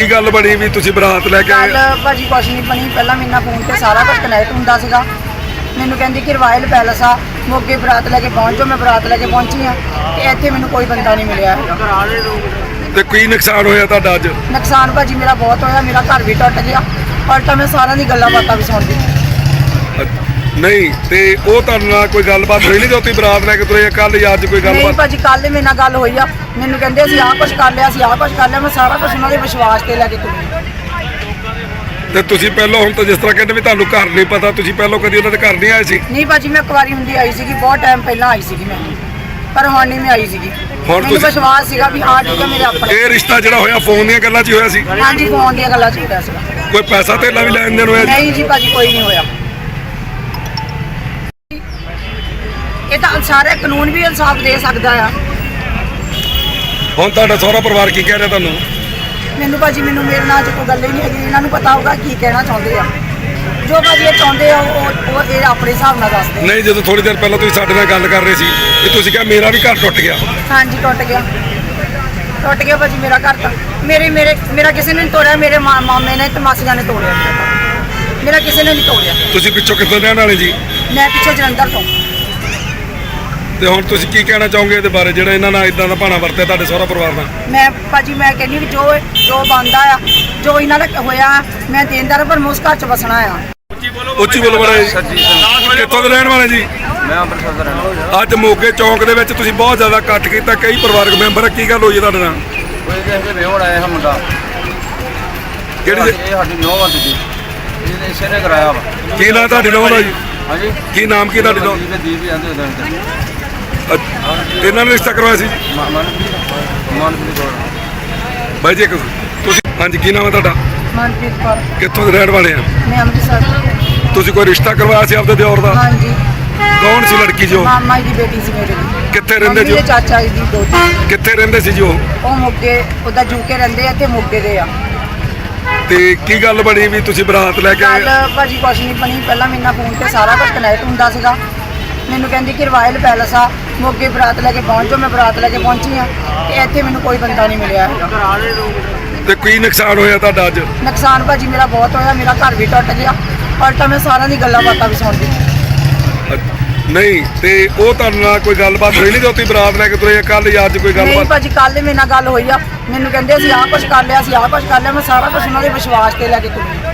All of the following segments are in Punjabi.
ਕੀ ਗੱਲ ਬਣੀ ਵੀ ਤੁਸੀਂ ਬਰਾਤ ਲੈ ਕੇ ਕੱਲ ਭਾਜੀ ਕੁਛ ਨਹੀਂ ਬਣੀ। ਪਹਿਲਾਂ ਮੇਰੇ ਨਾਲ ਫੋਨ ਤੇ ਸਾਰਾ ਕੁਝ ਕਨੈਕਟ ਹੁੰਦਾ ਸੀਗਾ। ਮੈਨੂੰ ਕਹਿੰਦੀ ਕਿ ਰਾਇਲ ਪੈਲਸ ਆ ਮੋਗੇ ਬਰਾਤ ਲੈ ਕੇ ਪਹੁੰਚੋ ਮੈਂ ਬਰਾਤ ਲੈ ਕੇ ਪਹੁੰਚੀ ਆ ਤੇ ਇੱਥੇ ਮੈਨੂੰ ਕੋਈ ਬੰਦਾ ਨਹੀਂ ਮਿਲਿਆ। ਹੈਗਾ ਤੇ ਕੀ ਨੁਕਸਾਨ ਹੋਇਆ ਤੁਹਾਡਾ ਅੱਜ? ਨੁਕਸਾਨ ਭਾਜੀ ਮੇਰਾ ਬਹੁਤ ਹੋਇਆ ਮੇਰਾ ਘਰ ਵੀ ਟੁੱਟ ਗਿਆ। ਪਰ ਤਾਂ ਮੈਂ ਸਾਰਿਆਂ ਦੀ ਗੱਲਾਂ ਬਾਤਾਂ ਵੀ ਸੁਣਦੀ। ਨਹੀਂ ਤੇ ਉਹ ਤੁਹਾਡੇ ਨਾਲ ਕੋਈ ਗੱਲਬਾਤ ਹੋਈ ਨਹੀਂ ਜੋ ਤੁਸੀਂ ਬਰਾਤ ਲੈ ਕੇ ਤੁਰੇ ਕੱਲ ਜਾਂ ਅੱਜ ਕੋਈ ਨਹੀਂ ਗੱਲਬਾਤ? ਭਾਜੀ ਕੱਲ ਮੇਰੇ ਨਾਲ ਗੱਲ ਹੋਈ ਆ। ਮੈਨੂੰ ਕਹਿੰਦੇ ਅਸੀਂ ਆਹ ਕੁਝ ਕਰ ਲਿਆ ਅਸੀਂ ਆਹ ਕੁਝ ਕਰ ਲਿਆ ਮੈਂ ਸਾਰਾ ਕੁਝ ਉਹਨਾਂ ਦੇ ਵਿਸ਼ਵਾਸ ਤੇ ਲੈ ਕੇ ਤੁਰੀ। ਤੇ ਤੁਸੀਂ ਪਹਿਲਾਂ ਹੁਣ ਤਾਂ ਜਿਸ ਤਰ੍ਹਾਂ ਕਹਿੰਦੇ ਵੀ ਤੁਹਾਨੂੰ ਘਰ ਨਹੀਂ ਪਤਾ ਤੁਸੀਂ ਪਹਿਲਾਂ ਕਦੀ ਉਹਨਾਂ ਦੇ ਘਰ ਨਹੀਂ ਆਏ ਸੀ? ਨਹੀਂ ਭਾਜੀ ਮੈਂ ਕੁਵਾਰੀ ਹੁੰਦੀ ਆਈ ਸੀਗੀ ਬਹੁਤ ਟਾਈਮ ਪਹਿਲਾਂ ਆਈ ਸੀਗੀ ਮੈਂ। ਪਰ ਹੁਣ ਨਹੀਂ ਮੈਂ ਆਈ ਸੀਗੀ। ਹੁਣ ਮੈਨੂੰ ਤੁਸੀਂ- ਵਿਸ਼ਵਾਸ ਸੀਗਾ ਵੀ ਹਾਂ ਠੀਕ ਹੈ ਮੇਰੇ ਆਪਣੇ। ਇਹ ਰਿਸ਼ਤਾ ਜਿਹੜਾ ਹੋਇਆ ਫੋਨ ਦੀਆਂ ਗੱਲਾਂ 'ਚ ਹੀ ਹੋਇਆ ਸੀ? ਹਾਂਜੀ ਫੋਨ ਦੀਆਂ ਗੱਲਾਂ ਚੁੱਕਿਆ ਸੀਗਾ। ਕੋਈ ਪੈਸਾ ਧੇਲਾ ਵੀ ਲੈਣ ਦੇਣ ਹੋਇਆ ਜੀ? ਨਹੀਂ ਜੀ ਭਾਜੀ ਕੋਈ ਨਹੀਂ ਹੋਇਆ। ਇਹ ਤਾਂ ਸਾਰੇ ਕਾਨੂੰਨ ਵੀ ਇਨਸਾਫ ਦੇ ਸਕਦਾ ਆ। ਹੁਣ ਤੁਹਾਡਾ ਸਹੁਰਾ ਪਰਿਵਾਰ ਕੀ ਕਹਿ ਰਿਹਾ ਤੁਹਾਨੂੰ? ਮੈਨੂੰ ਭਾਜੀ ਮੈਨੂੰ ਮੇਰੇ ਨਾਲ 'ਚ ਕੋਈ ਗੱਲ ਹੀ ਨਹੀਂ ਹੈਗੀ ਇਹਨਾਂ ਨੂੰ ਪਤਾ ਹੋਊਗਾ ਕੀ ਕਹਿਣਾ ਚਾਹੁੰਦੇ ਆ। ਜੋ ਭਾਜੀ ਇਹ ਚਾਹੁੰਦੇ ਆ ਉਹ ਉਹ ਇਹ ਆਪਣੇ ਹਿਸਾਬ ਨਾਲ ਦੱਸਦੇ। ਨਹੀਂ ਜਦੋਂ ਥੋੜੀ ਦੇਰ ਪਹਿਲਾਂ ਤੁਸੀਂ ਸਾਡੇ ਨਾਲ ਗੱਲ ਕਰ ਰਹੇ ਸੀ ਕਿ ਤੁਸੀਂ ਕਿਹਾ ਮੇਰਾ ਵੀ ਘਰ ਟੁੱਟ ਗਿਆ। ਹਾਂਜੀ ਟੁੱਟ ਗਿਆ। ਟੁੱਟ ਗਿਆ ਭਾਜੀ ਮੇਰਾ ਘਰ ਤਾਂ। ਮੇਰੇ ਮੇਰੇ ਮੇਰਾ ਕਿਸੇ ਨੇ ਨਹੀਂ ਤੋੜਿਆ ਮੇਰੇ ਮਾਮੇ ਨੇ ਤੇ ਮਾਸੀਆਂ ਨੇ ਤੋੜਿਆ। ਮੇਰਾ ਕਿਸੇ ਨੇ ਨਹੀਂ ਤੋੜਿਆ। ਤੁਸੀਂ ਪਿੱਛੋਂ ਕਿੱਥੋਂ ਰਹਿਣ ਵਾਲੇ ਜੀ? ਮੈਂ ਪਿੱਛੇ ਜਲੰਧਰ ਤੋਂ। ਤੇ ਹੁਣ ਤੁਸੀਂ ਕੀ ਕਹਿਣਾ ਚਾਹੋਗੇ ਇਹਦੇ ਬਾਰੇ? ਜਿਹੜਾ ਇਹਨਾਂ ਨਾਲ ਇਦਾਂ ਦਾ ਭਾਣਾ ਵਰਤਿਆ ਤੁਹਾਡੇ ਸਹੁਰਾ ਪਰਿਵਾਰ ਨਾਲ? ਮੈਂ ਭਾਜੀ ਮੈਂ ਕਹਿੰਦੀ ਵੀ ਜੋ ਜੋ ਬੰਦਾ ਆ ਜੋ ਇਹਨਾਂ ਦਾ ਹੋਇਆ ਮੈਂ ਦੇਣਦਾਰ ਪਰ ਮੁਸ ਘਰ ਚ ਵਸਣਾ ਆ। ਉੱਚੀ ਬੋਲੋ ਬੜਾ ਜੀ। ਕਿੱਥੋਂ ਦੇ ਰਹਿਣ ਵਾਲੇ ਜੀ? ਮੈਂ ਅੰਮ੍ਰਿਤਸਰ ਦਾ ਰਹਿਣ ਵਾਲਾ। ਅੱਜ ਮੋਗੇ ਚੌਂਕ ਦੇ ਵਿੱਚ ਤੁਸੀਂ ਬਹੁਤ ਜ਼ਿਆਦਾ ਇਕੱਠ ਕੀਤਾ ਕਈ ਪਰਿਵਾਰਕ ਮੈਂਬਰ ਕੀ ਗੱਲ ਹੋਈ ਤੁਹਾਡੇ ਨਾਲ? ਕੋਈ ਕਿਸੇ ਦੇ ਵਿਹੋੜ ਆਇਆ ਹੈ ਮੁੰਡਾ। ਕਿਹੜੀ ਇਹ ਸਾਡੀ ਨੌਂ ਵਾਂ ਦੀ ਇਹਨੇ ਇਸੇ ਨੇ ਕਰਾਇਆ ਵਾ। ਕੀ ਨਾਂ ਤੁਹਾਡੀ ਨੌਂ ਦਾ ਜੀ? ਹਾਂਜੀ। ਕੀ ਨਾਮ ਕੀ ਤੁਹਾਡੀ ਨੌਂ ਦੀਪ ਦੀਪ ਜਾਂਦੇ ਉਹਦੇ ਅੰਦਰ ਅੱਛਾ, ਇਹਨਾਂ ਨੇ ਰਿਸ਼ਤਾ ਕਰਵਾਇਆ ਸੀ? ਮਨਪ੍ਰੀਤ ਮਨਪ੍ਰੀਤ ਕੌਰ ਬਾਈ ਜੀ ਇੱਕ ਤੁਸੀਂ ਹਾਂਜੀ ਕੀ ਨਾਮ ਹੈ ਤੁਹਾਡਾ? ਮਨਪ੍ਰੀਤ ਕੌਰ। ਕਿੱਥੋਂ ਦੇ ਰਹਿਣ ਵਾਲੇ ਆ? ਮੈਂ ਅੰਮ੍ਰਿਤਸਰ ਤੁਸੀਂ ਕੋਈ ਰਿਸ਼ਤਾ ਕਰਵਾਇਆ ਸੀ ਆਪਦੇ ਦਿਓਰ ਦਾ? ਹਾਂਜੀ। ਕੌਣ ਸੀ ਲੜਕੀ ਜੋ ਮਾਮਾ ਜੀ ਦੀ ਬੇਟੀ ਸੀ ਮੇਰੇ ਦੀ। ਕਿੱਥੇ ਰਹਿੰਦੇ ਮੰਮੀ ਜੋ ਦੇ ਚਾਚਾ ਜੀ ਦੀ ਦੋਤੀ ਕਿੱਥੇ ਰਹਿੰਦੇ ਸੀ ਜੋ ਉਹ? ਮੋਗੇ ਉਹਦਾ ਜੂਕੇ ਰਹਿੰਦੇ ਆ ਤੇ ਮੋਗੇ ਦੇ ਆ। ਤੇ ਕੀ ਗੱਲ ਬਣੀ ਵੀ ਤੁਸੀਂ ਬਰਾਤ ਲੈ ਕੇ ਕੱਲ ਭਾਜੀ ਕੁਛ ਨਹੀਂ ਬਣੀ। ਪਹਿਲਾਂ ਮੇਰੇ ਨਾਲ ਫੋਨ ਤੇ ਸਾਰਾ ਕੁਝ ਕਨੈਕਟ ਹੁੰਦਾ ਸੀਗਾ। ਮੈਨੂੰ ਕਹਿੰਦੀ ਕਿ ਰਾਇਲ ਪੈਲਸ ਆ ਮੋਗੇ ਬਰਾਤ ਲੈ ਕੇ ਪਹੁੰਚੋ ਮੈਂ ਬਰਾਤ ਲੈ ਕੇ ਪਹੁੰਚੀ ਆ ਤੇ ਇੱਥੇ ਮੈਨੂੰ ਕੋਈ ਬੰਦਾ ਨਹੀਂ ਮਿਲਿਆ ਤੇ ਕੀ ਨੁਕਸਾਨ ਹੋਇਆ ਤੁਹਾਡਾ ਅੱਜ? ਨੁਕਸਾਨ ਭਾਜੀ ਮੇਰਾ ਬਹੁਤ ਹੋਇਆ ਮੇਰਾ ਘਰ ਵੀ ਟੁੱਟ ਗਿਆ। ਪਰ ਤਾਂ ਮੈਂ ਸਾਰਿਆਂ ਦੀ ਗੱਲਾਂ ਬਾਤਾਂ ਵੀ ਸੁਣਦੀ। ਨਹੀਂ ਤੇ ਉਹ ਤੁਹਾਡੇ ਨਾਲ ਕੋਈ ਗੱਲਬਾਤ ਹੋਈ ਨਹੀਂ ਜੋ ਤੁਸੀਂ ਬਰਾਤ ਲੈ ਕੇ ਤੁਰੇ ਕੱਲ ਜਾਂ ਅੱਜ ਕੋਈ ਨਹੀਂ ਗੱਲਬਾਤ ਭਾਜੀ ਕੱਲ ਮੇਰੇ ਨਾਲ ਗੱਲ ਹੋਈ ਆ। ਮੈਨੂੰ ਕਹਿੰਦੇ ਅਸੀਂ ਆਹ ਕੁਝ ਕਰ ਲਿਆ ਅਸੀਂ ਆਹ ਕੁਝ ਕਰ ਲਿਆ ਮੈਂ ਸਾਰਾ ਕੁਝ ਉਹਨਾਂ ਦੇ ਵਿਸ਼ਵਾਸ ਤੇ ਲੈ ਕੇ ਤੁਰੀ।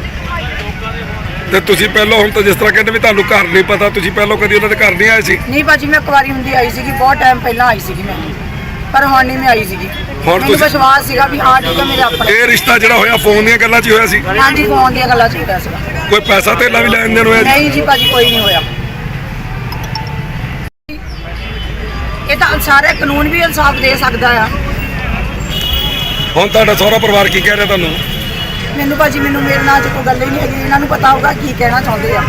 ਤੇ ਤੁਸੀਂ ਪਹਿਲਾਂ ਹੁਣ ਤਾਂ ਜਿਸ ਤਰ੍ਹਾਂ ਕਹਿੰਦੇ ਵੀ ਤੁਹਾਨੂੰ ਘਰ ਨਹੀਂ ਪਤਾ ਤੁਸੀਂ ਪਹਿਲਾਂ ਕਦੀ ਉਹਨਾਂ ਦੇ ਘਰ ਨਹੀਂ ਆਏ ਸੀ? ਨਹੀਂ ਭਾਜੀ ਮੈਂ ਕੁਵਾਰੀ ਹੁੰਦੀ ਆਈ ਸੀਗੀ ਬਹੁਤ ਟਾਈਮ ਪਹਿਲਾਂ ਆਈ ਸੀਗੀ ਮੈਂ। ਪਰ ਹੁਣ ਨਹੀਂ ਮੈਂ ਆਈ ਸੀਗੀ। ਹੁਣ ਮੈਨੂੰ ਤੁਸੀਂ- ਵਿਸ਼ਵਾਸ ਸੀਗਾ ਵੀ ਹਾਂ ਠੀਕ ਹੈ ਮੇਰੇ ਆਪਣੇ ਇਹ ਰਿਸ਼ਤਾ ਜਿਹੜਾ ਹੋਇਆ ਫੋਨ ਦੀਆਂ ਗੱਲਾਂ 'ਚ ਹੀ ਹੋਇਆ ਸੀ? ਹਾਂਜੀ ਫੋਨ ਦੀਆਂ ਗੱਲਾਂ ਚੁੱਕਿਆ ਸੀਗਾ। ਕੋਈ ਪੈਸਾ ਧੇਲਾ ਵੀ ਲੈਣ ਦੇਣ ਹੋਇਆ ਜੀ? ਨਹੀਂ ਜੀ ਭਾਜੀ ਕੋਈ ਨਹੀਂ ਹੋਇਆ। ਇਹ ਤਾਂ ਸਾਰੇ ਕਾਨੂੰਨ ਵੀ ਇਨਸਾਫ ਦੇ ਸਕਦਾ ਆ। ਹੁਣ ਤੁਹਾਡਾ ਸਹੁਰਾ ਪਰਿਵਾਰ ਕੀ ਕਹਿ ਰਿਹਾ ਤੁਹਾਨੂੰ? ਮੈਨੂੰ ਭਾਜੀ ਮੈਨੂੰ ਮੇਰੇ ਨਾਲ ਕੋਈ ਗੱਲ ਹੀ ਨਹੀਂ ਹੈਗੀ। ਇਹਨਾਂ ਨੂੰ ਪਤਾ ਹੋਊਗਾ ਕੀ ਕਹਿਣਾ ਚਾਹੁੰਦੇ ਆ।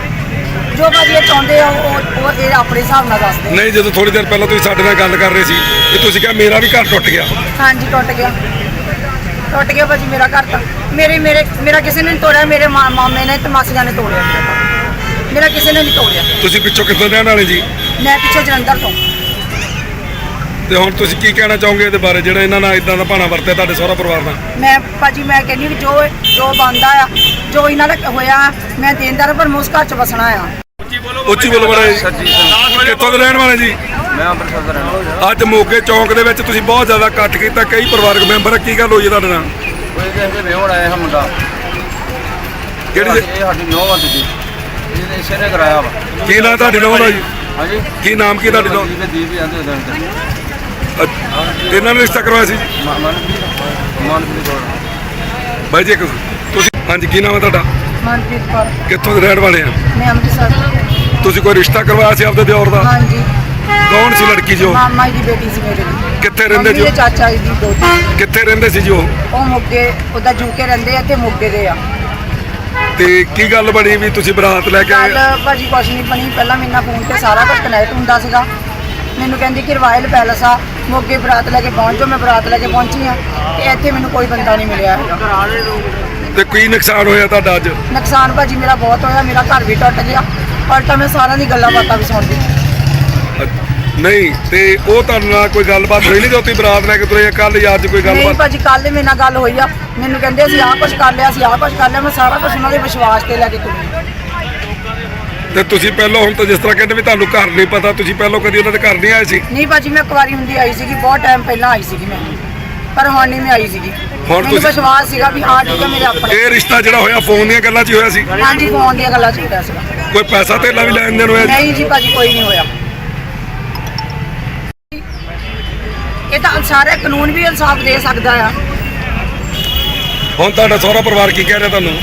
ਜੋ ਭਾਜੀ ਇਹ ਚਾਹੁੰਦੇ ਆ ਉਹ ਉਹ ਇਹ ਆਪਣੇ ਹਿਸਾਬ ਨਾਲ ਦੱਸਦੇ। ਨਹੀਂ ਜਦੋਂ ਥੋੜੀ ਦੇਰ ਪਹਿਲਾਂ ਤੁਸੀਂ ਸਾਡੇ ਨਾਲ ਗੱਲ ਕਰ ਰਹੇ ਸੀ ਕਿ ਤੁਸੀਂ ਕਿਹਾ ਮੇਰਾ ਵੀ ਘਰ ਟੁੱਟ ਗਿਆ। ਹਾਂਜੀ ਟੁੱਟ ਗਿਆ। ਟੁੱਟ ਗਿਆ ਭਾਜੀ ਮੇਰਾ ਘਰ ਤਾਂ। ਮੇਰੇ ਮੇਰੇ ਮੇਰਾ ਕਿਸੇ ਨੇ ਨਹੀਂ ਤੋੜਿਆ ਮੇਰੇ ਮਾ- ਮਾਮੇ ਨੇ ਤੇ ਮਾਸੀਆਂ ਨੇ ਤੋੜਿਆ। ਮੇਰਾ ਕਿਸੇ ਨੇ ਨਹੀਂ ਤੋੜਿਆ। ਤੁਸੀਂ ਪਿੱਛੋਂ ਕਿੱਥੋਂ ਰਹਿਣ ਵਾਲੇ ਜੀ? ਮੈਂ ਪਿੱਛੇ ਜਲੰਧਰ ਤੋਂ। ਤੇ ਹੁਣ ਤੁਸੀਂ ਕੀ ਕਹਿਣਾ ਚਾਹੋਗੇ ਇਹਦੇ ਬਾਰੇ? ਜਿਹੜਾ ਇਹਨਾਂ ਨਾਲ ਇਦਾਂ ਦਾ ਭਾਣਾ ਵਰਤਿਆ ਤੁਹਾਡੇ ਸਹੁਰਾ ਪਰਿਵਾਰ ਨਾਲ? ਮੈਂ ਭਾਜੀ ਮੈਂ ਕਹਿੰਦੀ ਵੀ ਜੋ ਜੋ ਬੰਦਾ ਆ ਜੋ ਇਹਨਾਂ ਦਾ ਹੋਇਆ ਮੈਂ ਦੇਣਦਾਰ ਪਰ ਮੁਸ ਘਰ ਚ ਵਸਣਾ ਆ। ਉੱਚੀ ਬੋਲੋ ਬੜਾ ਕਿੱਥੋਂ ਦੇ ਰਹਿਣ ਵਾਲੇ ਜੀ? ਮੈਂ ਅੰਮ੍ਰਿਤਸਰ ਦਾ ਰਹਿਣ ਵਾਲਾ। ਅੱਜ ਮੋਗੇ ਚੌਂਕ ਦੇ ਵਿੱਚ ਤੁਸੀਂ ਬਹੁਤ ਜ਼ਿਆਦਾ ਇਕੱਠ ਕੀਤਾ ਕਈ ਪਰਿਵਾਰਕ ਮੈਂਬਰ ਕੀ ਗੱਲ ਹੋਈ ਹੈ ਤੁਹਾਡੇ ਨਾਲ? ਕੋਈ ਕਿਸੇ ਦੇ ਵਿਹੋੜ ਆਇਆ ਹੈ ਮੁੰਡਾ। ਕਿਹੜੀ ਇਹ ਸਾਡੀ ਨੌਂ ਵਾਂ ਦੀ ਇਹਨੇ ਨੇ ਕਰਾਇਆ ਵਾ। ਕੀ ਨਾਂ ਤੁਹਾਡੀ ਨੌਂ ਦਾ ਜੀ? ਹਾਂਜੀ। ਕੀ ਨਾਮ ਕੀ ਤੁਹਾਡੀ ਨੌਂ? ਦੀਪ ਦੀਪ ਜਾਂਦੇ ਉਹਦੇ ਅੰਦਰ ਅੱਛਾ, ਇਹਨਾਂ ਨੇ ਰਿਸ਼ਤਾ ਕਰਵਾਇਆ ਸੀ ਮਨਪ੍ਰੀਤ ਮਨਪ੍ਰੀਤ ਕੌਰ। ਬਾਈ ਜੀ ਇੱਕ ਤੁਸੀਂ ਹਾਂਜੀ ਕੀ ਨਾਮ ਹੈ ਤੁਹਾਡਾ? ਮਨਪ੍ਰੀਤ ਕੌਰ। ਕਿੱਥੋਂ ਦੇ ਰਹਿਣ ਵਾਲੇ ਆ? ਮੈਂ ਅੰਮ੍ਰਿਤਸਰ ਤੁਸੀਂ ਕੋਈ ਰਿਸ਼ਤਾ ਕਰਵਾਇਆ ਸੀ ਆਪਦੇ ਦਿਓਰ ਦਾ? ਹਾਂਜੀ। ਕੌਣ ਸੀ ਲੜਕੀ ਜੋ ਮਾਮਾ ਜੀ ਦੀ ਬੇਟੀ ਸੀ ਮੇਰੇ। ਦੀ ਕਿੱਥੇ ਰਹਿੰਦੇ ਮੰਮੀ ਜੋ ਦੇ ਚਾਚਾ ਜੀ ਦੀ ਦੋਤੀ ਕਿੱਥੇ ਰਹਿੰਦੇ ਸੀ ਜੋ ਉਹ? ਮੋਗੇ ਉਹਦਾ ਜੂਕੇ ਰਹਿੰਦੇ ਆ ਤੇ ਮੋਗੇ ਦੇ ਆ। ਤੇ ਕੀ ਗੱਲ ਬਣੀ ਵੀ ਤੁਸੀਂ ਬਰਾਤ ਲੈ ਕੇ ਕੱਲ ਭਾਜੀ ਕੁਛ ਨਹੀਂ ਬਣੀ। ਪਹਿਲਾਂ ਮੇਰੇ ਨਾਲ ਫੋਨ ਤੇ ਸਾਰਾ ਕੁਝ ਕਨੈਕਟ ਹੁੰਦਾ ਸੀਗਾ। ਮੈਨੂੰ ਕਹਿੰਦੀ ਕਿ ਰਾਇਲ ਪੈਲਸ ਆ। ਮੋਗੇ ਬਰਾਤ ਲੈ ਕੇ ਪਹੁੰਚੋ ਮੈਂ ਬਰਾਤ ਲੈ ਕੇ ਪਹੁੰਚੀ ਆ ਤੇ ਇੱਥੇ ਮੈਨੂੰ ਕੋਈ ਬੰਦਾ ਨਹੀਂ ਮਿਲਿਆ। ਹੈਗਾ ਤੇ ਕੀ ਨੁਕਸਾਨ ਹੋਇਆ ਤੁਹਾਡਾ ਅੱਜ? ਨੁਕਸਾਨ ਭਾਜੀ ਮੇਰਾ ਬਹੁਤ ਹੋਇਆ ਮੇਰਾ ਘਰ ਵੀ ਟੁੱਟ ਗਿਆ ਪਰ ਤਾਂ ਮੈਂ ਸਾਰਿਆਂ ਦੀ ਗੱਲਾਂ ਬਾਤਾਂ ਵੀ ਸੁਣਦੀ ਨਹੀਂ ਤੇ ਉਹ ਤੁਹਾਡੇ ਨਾਲ ਕੋਈ ਗੱਲਬਾਤ ਹੋਈ ਨਹੀਂ ਜੋ ਤੁਸੀਂ ਬਰਾਤ ਲੈ ਕੇ ਤੁਰੇ ਕੱਲ ਜਾਂ ਅੱਜ ਕੋਈ ਨਹੀਂ ਗੱਲਬਾਤ ਭਾਜੀ ਕੱਲ ਮੇਰੇ ਨਾਲ ਗੱਲ ਹੋਈ ਆ। ਮੈਨੂੰ ਕਹਿੰਦੇ ਅਸੀਂ ਆਹ ਕੁਝ ਕਰ ਲਿਆ ਅਸੀਂ ਆਹ ਕੁਝ ਕਰ ਲਿਆ ਮੈਂ ਸਾਰਾ ਕੁਝ ਉਹਨਾਂ ਦੇ ਵਿਸ਼ਵਾਸ ਤੇ ਲੈ ਕੇ ਤੁਰੀ ਤੇ ਤੁਸੀਂ ਪਹਿਲਾਂ ਹੁਣ ਤਾਂ ਜਿਸ ਤਰ੍ਹਾਂ ਕਹਿੰਦੇ ਵੀ ਤੁਹਾਨੂੰ ਘਰ ਨਹੀਂ ਪਤਾ ਤੁਸੀਂ ਪਹਿਲਾਂ ਕਦੀ ਉਹਨਾਂ ਦੇ ਘਰ ਨਹੀਂ ਆਏ ਸੀ? ਨਹੀਂ ਭਾਜੀ ਮੈਂ ਕੁਵਾਰੀ ਹੁੰਦੀ ਆਈ ਸੀਗੀ ਬਹੁਤ ਟਾਈਮ ਪਹਿਲਾਂ ਆਈ ਸੀਗੀ ਮੈਂ। ਪਰ ਹੁਣ ਨਹੀਂ ਮੈਂ ਆਈ ਸੀਗੀ। ਹੁਣ ਮੈਨੂੰ ਤੁਸੀਂ- ਵਿਸ਼ਵਾਸ ਸੀਗਾ ਵੀ ਹਾਂ ਠੀਕ ਹੈ ਮੇਰੇ ਆਪਣੇ ਇਹ ਰਿਸ਼ਤਾ ਜਿਹੜਾ ਹੋਇਆ ਫੋਨ ਦੀਆਂ ਗੱਲਾਂ 'ਚ ਹੀ ਹੋਇਆ ਸੀ? ਹਾਂਜੀ ਫੋਨ ਦੀਆਂ ਗੱਲਾਂ ਚੱਲਦਾ ਸੀਗਾ। ਕੋਈ ਪੈਸਾ ਧੇਲਾ ਵੀ ਲੈਣ ਦੇਣ ਹੋਇਆ ਜੀ? ਨਹੀਂ ਜੀ ਭਾਜੀ ਕੋਈ ਨਹੀਂ ਹੋਇਆ। ਇਹ ਤਾਂ ਸਾਰਾ ਕਾਨੂੰਨ ਵੀ ਇਨਸਾਫ ਦੇ ਸਕਦਾ ਆ। ਹੁਣ ਤੁਹਾਡਾ ਸਹੁਰਾ ਪਰਿਵਾਰ ਕੀ ਕਹਿ ਰਿਹਾ ਤੁਹਾਨੂੰ?